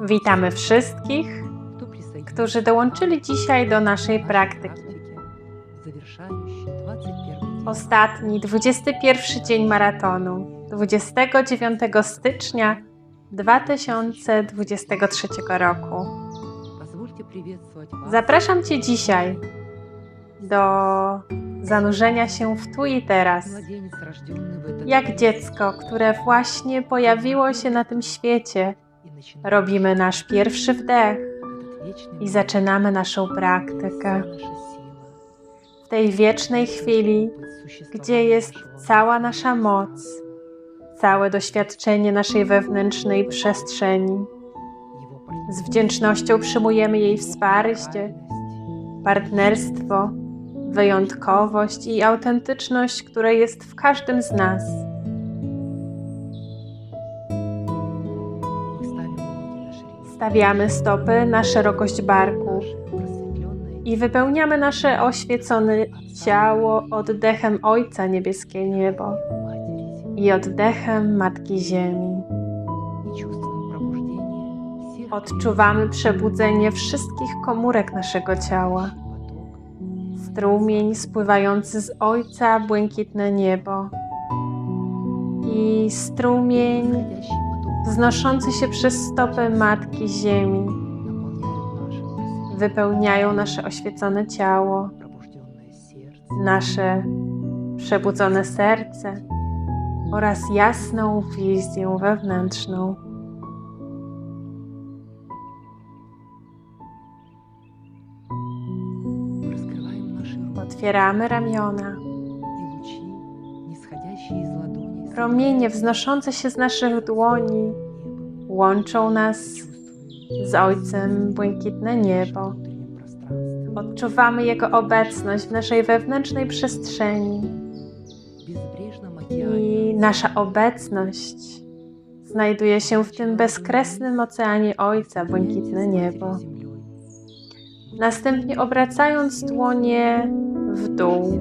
Witamy wszystkich, którzy dołączyli dzisiaj do naszej praktyki. Ostatni, 21 dzień maratonu, 29 stycznia 2023 roku. Zapraszam Cię dzisiaj do zanurzenia się w tu i teraz, jak dziecko, które właśnie pojawiło się na tym świecie. Robimy nasz pierwszy wdech i zaczynamy naszą praktykę w tej wiecznej chwili, gdzie jest cała nasza moc, całe doświadczenie naszej wewnętrznej przestrzeni. Z wdzięcznością przyjmujemy jej wsparcie, partnerstwo, wyjątkowość i autentyczność, która jest w każdym z nas. Stawiamy stopy na szerokość barku i wypełniamy nasze oświecone ciało oddechem Ojca Niebieskie Niebo i oddechem Matki Ziemi. Odczuwamy przebudzenie wszystkich komórek naszego ciała. Strumień spływający z Ojca błękitne niebo i strumień wznoszący się przez stopy Matki Ziemi wypełniają nasze oświecone ciało, nasze przebudzone serce oraz jasną wizję wewnętrzną. Otwieramy ramiona. Promienie wznoszące się z naszych dłoni łączą nas z Ojcem błękitne niebo. Odczuwamy Jego obecność w naszej wewnętrznej przestrzeni i nasza obecność znajduje się w tym bezkresnym oceanie Ojca błękitne niebo. Następnie obracając dłonie w dół,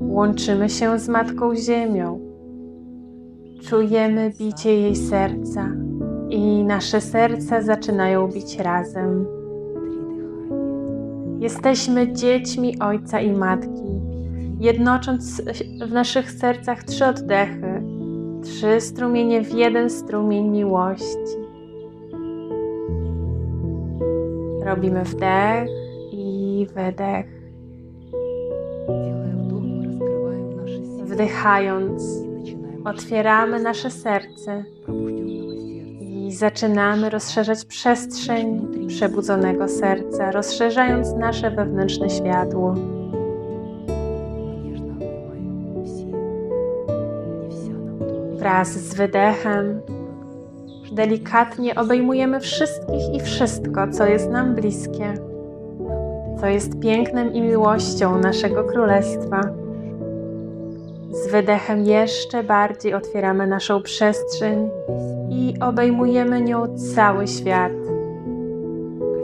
łączymy się z Matką Ziemią. Czujemy bicie jej serca i nasze serca zaczynają bić razem. Jesteśmy dziećmi Ojca i Matki, jednocząc w naszych sercach trzy oddechy, trzy strumienie w jeden strumień miłości. Robimy wdech i wydech. Wdychając, otwieramy nasze serce i zaczynamy rozszerzać przestrzeń przebudzonego serca, rozszerzając nasze wewnętrzne światło. Wraz z wydechem delikatnie obejmujemy wszystkich i wszystko, co jest nam bliskie, co jest pięknem i miłością naszego królestwa. Wydechem jeszcze bardziej otwieramy naszą przestrzeń i obejmujemy nią cały świat.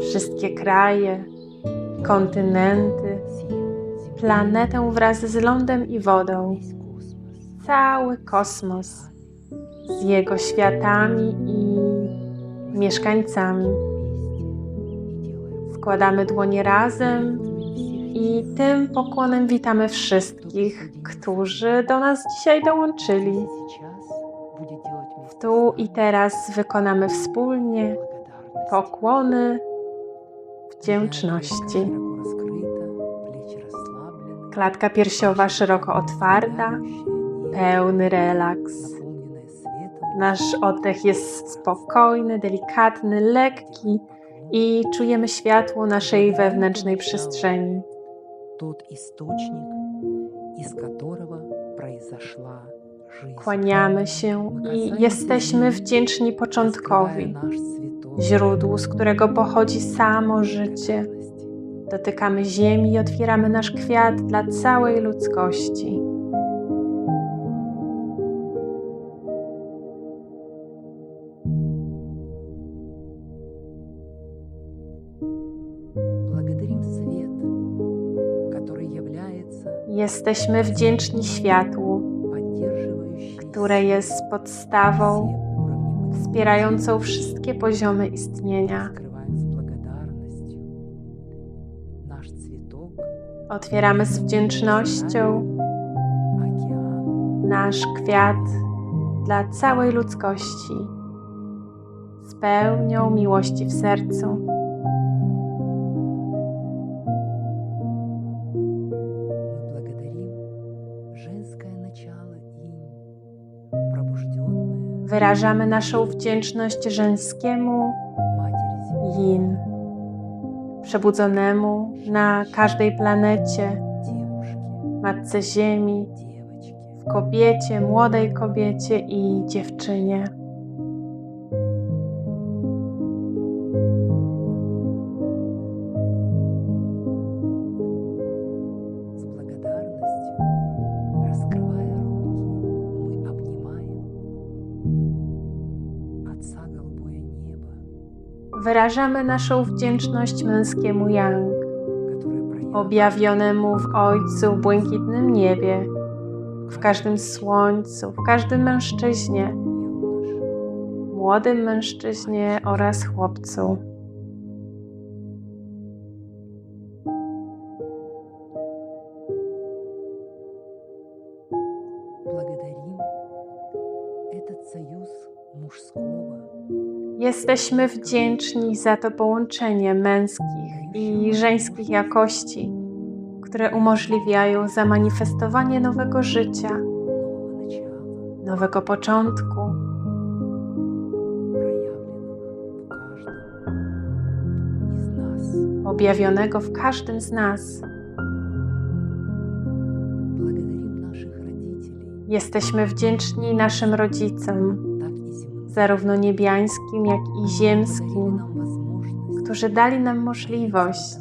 Wszystkie kraje, kontynenty, planetę wraz z lądem i wodą, cały kosmos z jego światami i mieszkańcami. Składamy dłonie razem i tym pokłonem witamy wszystkich, którzy do nas dzisiaj dołączyli. W tu i teraz wykonamy wspólnie pokłony wdzięczności. Klatka piersiowa szeroko otwarta, pełny relaks. Nasz oddech jest spokojny, delikatny, lekki i czujemy światło naszej wewnętrznej przestrzeni тот источник, из которого произошла жизнь. Kłaniamy się i jesteśmy wdzięczni początkowi, Наш святой źródłu, z którego pochodzi samo życie. Dotykamy ziemi i otwieramy nasz kwiat dla całej ludzkości. Jesteśmy wdzięczni światłu, które jest podstawą wspierającą wszystkie poziomy istnienia. Otwieramy z wdzięcznością nasz kwiat dla całej ludzkości z pełnią miłości w sercu. Wyrażamy naszą wdzięczność żeńskiemu Yin, przebudzonemu na każdej planecie, matce Ziemi, w kobiecie, młodej kobiecie i dziewczynie. wyrażamy naszą wdzięczność męskiemu Yang, objawionemu w Ojcu błękitnym niebie, w każdym słońcu, w każdym mężczyźnie, młodym mężczyźnie oraz chłopcu. Jesteśmy wdzięczni za to połączenie męskich i żeńskich jakości, które umożliwiają zamanifestowanie nowego życia, nowego początku. Objawionego w każdym z nas. Jesteśmy wdzięczni naszym rodzicom, zarówno niebiańskim, jak i ziemskim, którzy dali nam możliwość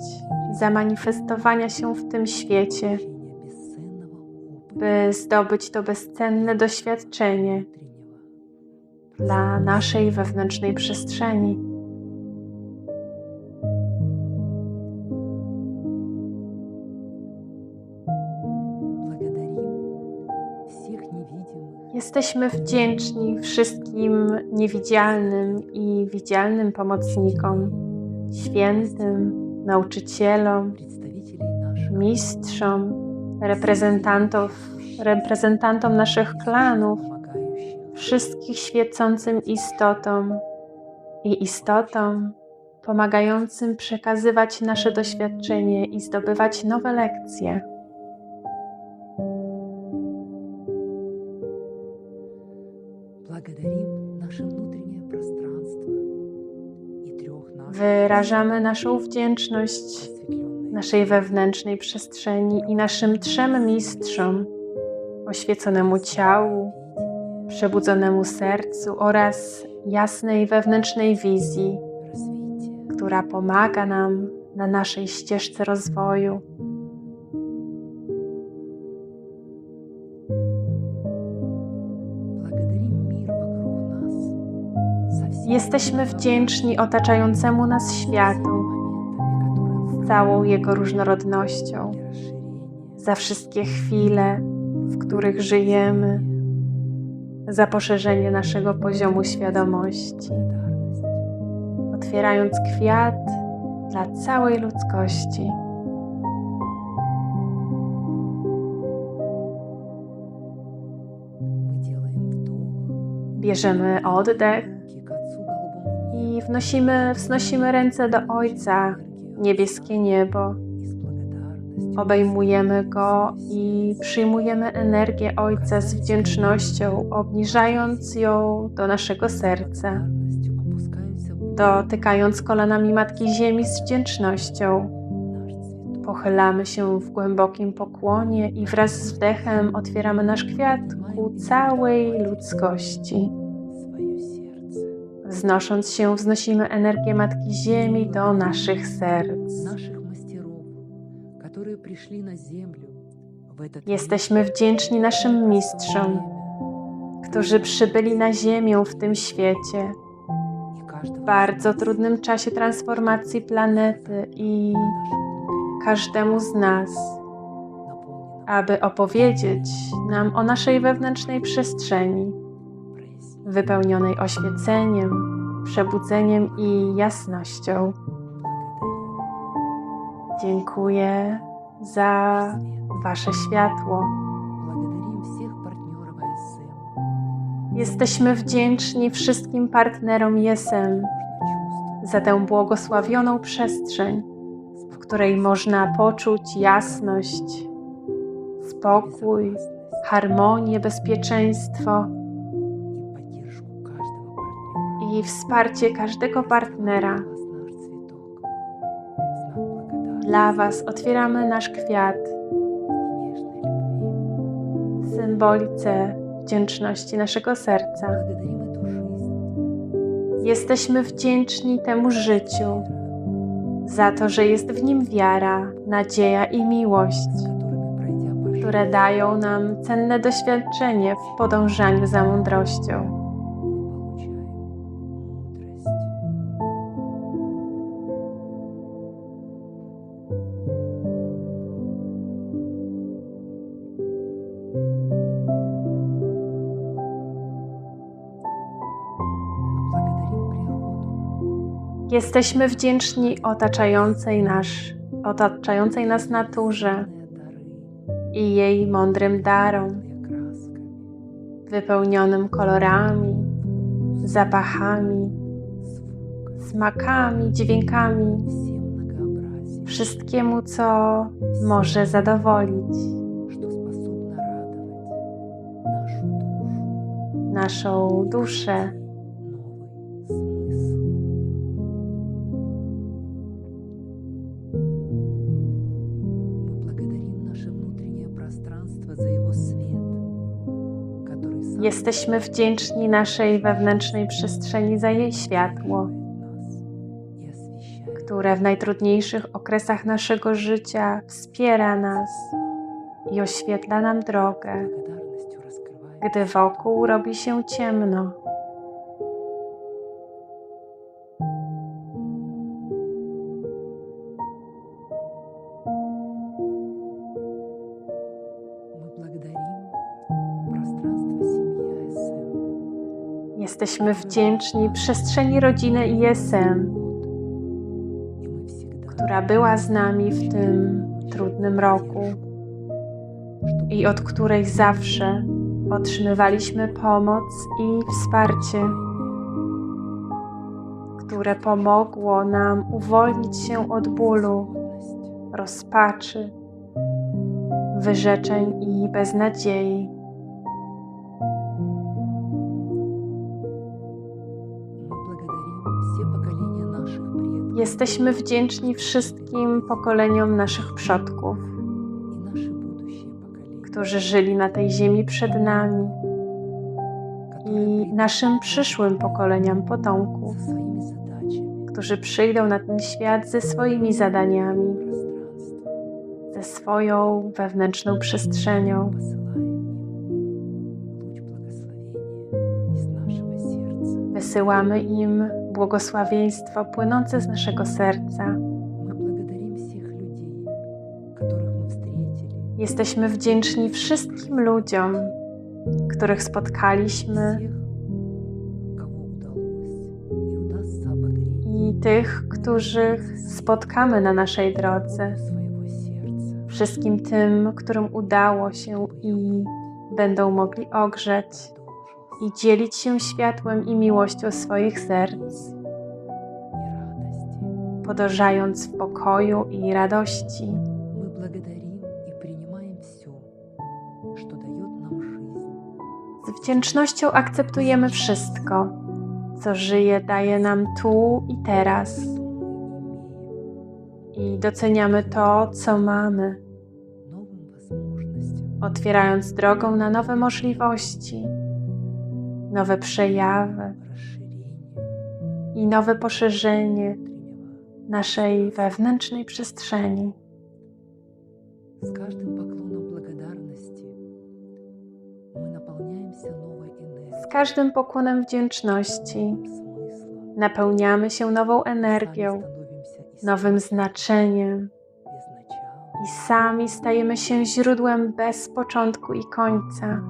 zamanifestowania się w tym świecie, by zdobyć to bezcenne doświadczenie dla naszej wewnętrznej przestrzeni. jesteśmy wdzięczni wszystkim niewidzialnym i widzialnym pomocnikom, świętym, nauczycielom, mistrzom, reprezentantów, reprezentantom naszych klanów, wszystkich świecącym istotom i istotom pomagającym przekazywać nasze doświadczenie i zdobywać nowe lekcje. Wyrażamy naszą wdzięczność naszej wewnętrznej przestrzeni i naszym trzem mistrzom oświeconemu ciału, przebudzonemu sercu oraz jasnej wewnętrznej wizji, która pomaga nam na naszej ścieżce rozwoju. Jesteśmy wdzięczni otaczającemu nas światu z całą jego różnorodnością, za wszystkie chwile, w których żyjemy, za poszerzenie naszego poziomu świadomości, otwierając kwiat dla całej ludzkości. Bierzemy oddech. I wnosimy, wznosimy ręce do Ojca, niebieskie niebo. Obejmujemy Go i przyjmujemy energię Ojca z wdzięcznością, obniżając ją do naszego serca, dotykając kolanami Matki Ziemi z wdzięcznością. Pochylamy się w głębokim pokłonie i wraz z wdechem otwieramy nasz kwiat ku całej ludzkości. Wznosząc się, wznosimy energię Matki Ziemi do naszych serc. Jesteśmy wdzięczni naszym mistrzom, którzy przybyli na Ziemię w tym świecie, w bardzo trudnym czasie transformacji planety i każdemu z nas, aby opowiedzieć nam o naszej wewnętrznej przestrzeni wypełnionej oświeceniem, przebudzeniem i jasnością. Dziękuję za Wasze światło. Jesteśmy wdzięczni wszystkim partnerom Jesem za tę błogosławioną przestrzeń, w której można poczuć jasność, spokój, harmonię, bezpieczeństwo i wsparcie każdego partnera. Dla Was otwieramy nasz kwiat w symbolice wdzięczności naszego serca. Jesteśmy wdzięczni temu życiu za to, że jest w nim wiara, nadzieja i miłość, które dają nam cenne doświadczenie w podążaniu za mądrością. Jesteśmy wdzięczni otaczającej nas, otaczającej nas naturze i jej mądrym darom, wypełnionym kolorami, zapachami, smakami, dźwiękami, wszystkiemu, co może zadowolić naszą duszę. Jesteśmy wdzięczni naszej wewnętrznej przestrzeni za jej światło, które w najtrudniejszych okresach naszego życia wspiera nas i oświetla nam drogę, gdy wokół robi się ciemno. jesteśmy wdzięczni przestrzeni rodziny ISM, która była z nami w tym trudnym roku i od której zawsze otrzymywaliśmy pomoc i wsparcie, które pomogło nam uwolnić się od bólu, rozpaczy, wyrzeczeń i beznadziei. Jesteśmy wdzięczni wszystkim pokoleniom naszych przodków, którzy żyli na tej ziemi przed nami i naszym przyszłym pokoleniom potomków, którzy przyjdą na ten świat ze swoimi zadaniami, ze swoją wewnętrzną przestrzenią. Wysyłamy im błogosławieństwo płynące z naszego serca. Jesteśmy wdzięczni wszystkim ludziom, których spotkaliśmy i tych, których spotkamy na naszej drodze. Wszystkim tym, którym udało się i będą mogli ogrzeć i dzielić się światłem i miłością swoich serc, podążając w pokoju i radości. Z wdzięcznością akceptujemy wszystko, co żyje, daje nam tu i teraz. I doceniamy to, co mamy, otwierając drogę na nowe możliwości nowe przejawy расширению i nowe poszerzenie внутреннего. naszej wewnętrznej przestrzeni. С каждым поклоном благодарности мы наполняемся новой энергией, Z każdym pokłonem wdzięczności смыслом, napełniamy się nową сами energią, становимся nowym znaczeniem без начала, i sami stajemy się źródłem bez początku i końca,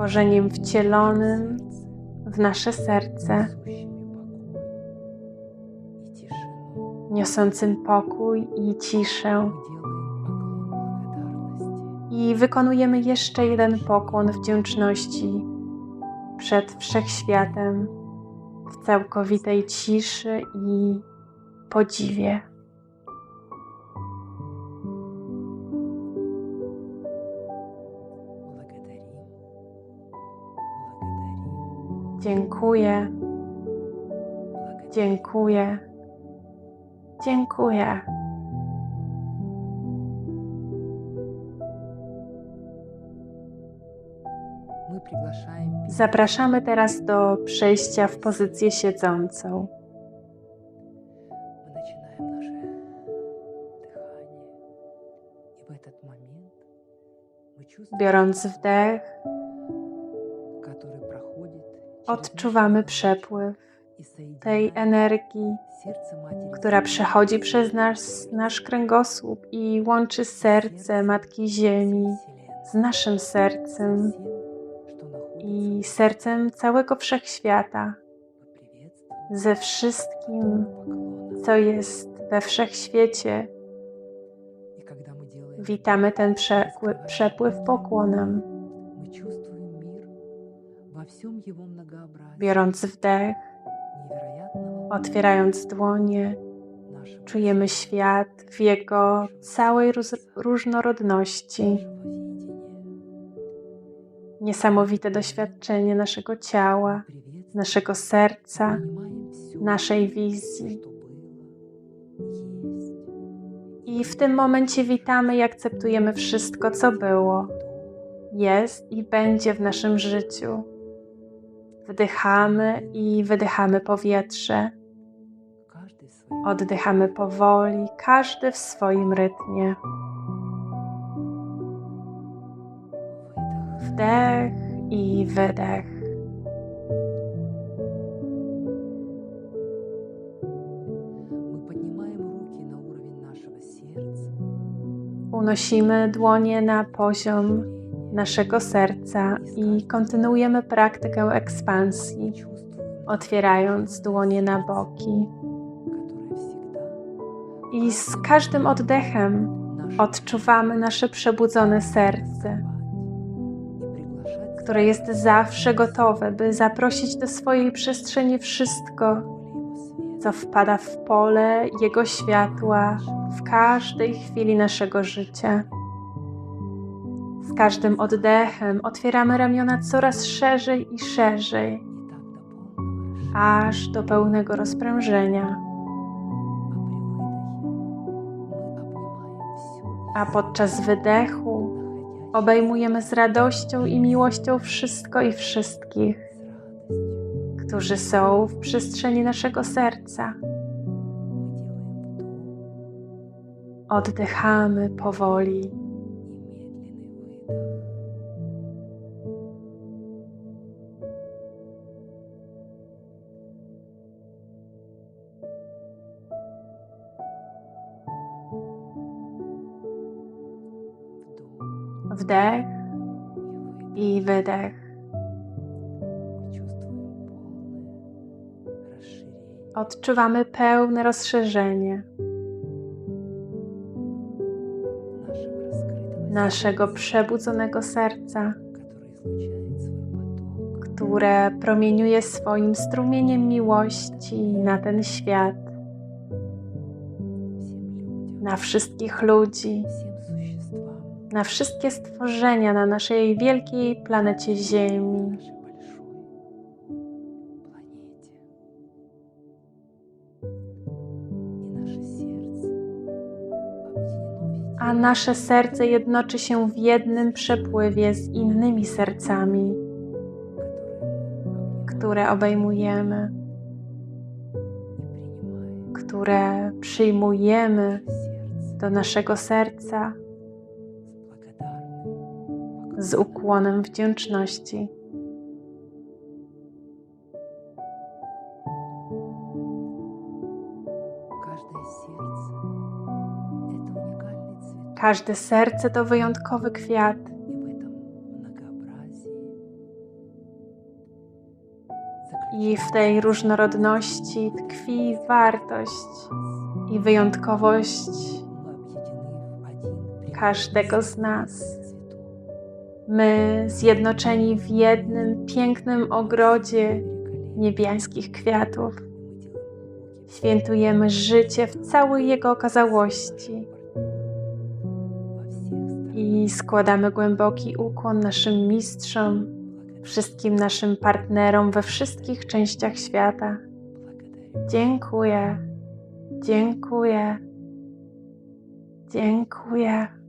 Stworzeniem wcielonym w nasze serce, niosącym pokój i ciszę. I wykonujemy jeszcze jeden pokłon wdzięczności przed wszechświatem w całkowitej ciszy i podziwie. Dziękuję. Dziękuję. Dziękuję. Zapraszamy teraz do przejścia w pozycję siedzącą. Biorąc wdech, odczuwamy przepływ tej energii, która przechodzi przez nas, nasz kręgosłup i łączy serce Matki Ziemi z naszym sercem i sercem całego wszechświata, ze wszystkim, co jest we wszechświecie. Witamy ten przepływ pokłonem. Biorąc wdech, otwierając dłonie, czujemy świat w jego całej róż- różnorodności. Niesamowite doświadczenie naszego ciała, naszego serca, naszej wizji. I w tym momencie witamy i akceptujemy wszystko, co było, jest i będzie w naszym życiu. Wdychamy i wydychamy powietrze. Oddychamy powoli, każdy w swoim rytmie. Wdech i wydech. Unosimy dłonie na poziom naszego serca i kontynuujemy praktykę ekspansji, otwierając dłonie na boki. I z każdym oddechem odczuwamy nasze przebudzone serce, które jest zawsze gotowe, by zaprosić do swojej przestrzeni wszystko, co wpada w pole Jego światła w każdej chwili naszego życia. Z każdym oddechem otwieramy ramiona coraz szerzej i szerzej, aż do pełnego rozprężenia. A podczas wydechu obejmujemy z radością i miłością wszystko i wszystkich, którzy są w przestrzeni naszego serca. Oddychamy powoli. wdech i wydech. Odczuwamy pełne rozszerzenie naszego przebudzonego serca, które promieniuje swoim strumieniem miłości na ten świat, na wszystkich ludzi na wszystkie stworzenia na naszej wielkiej planecie Ziemi. A nasze serce jednoczy się w jednym przepływie z innymi sercami, które obejmujemy, które przyjmujemy do naszego serca z ukłonem wdzięczności. Każde serce to wyjątkowy kwiat. I w tej różnorodności tkwi wartość i wyjątkowość każdego z nas. My, zjednoczeni w jednym pięknym ogrodzie niebiańskich kwiatów, świętujemy życie w całej jego okazałości i składamy głęboki ukłon naszym mistrzom, wszystkim naszym partnerom we wszystkich częściach świata. Dziękuję, dziękuję, dziękuję.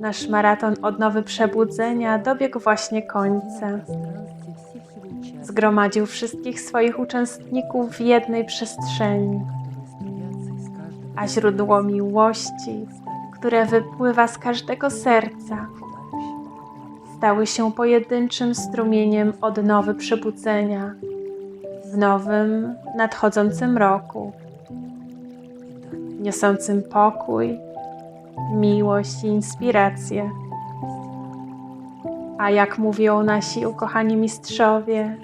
Nasz maraton odnowy przebudzenia dobiegł właśnie końca. Zgromadził wszystkich swoich uczestników w jednej przestrzeni, a źródło miłości, które wypływa z każdego serca, stały się pojedynczym strumieniem odnowy przebudzenia w nowym, nadchodzącym roku, niosącym pokój miłość i inspirację. A jak mówią nasi ukochani mistrzowie,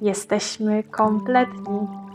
jesteśmy kompletni.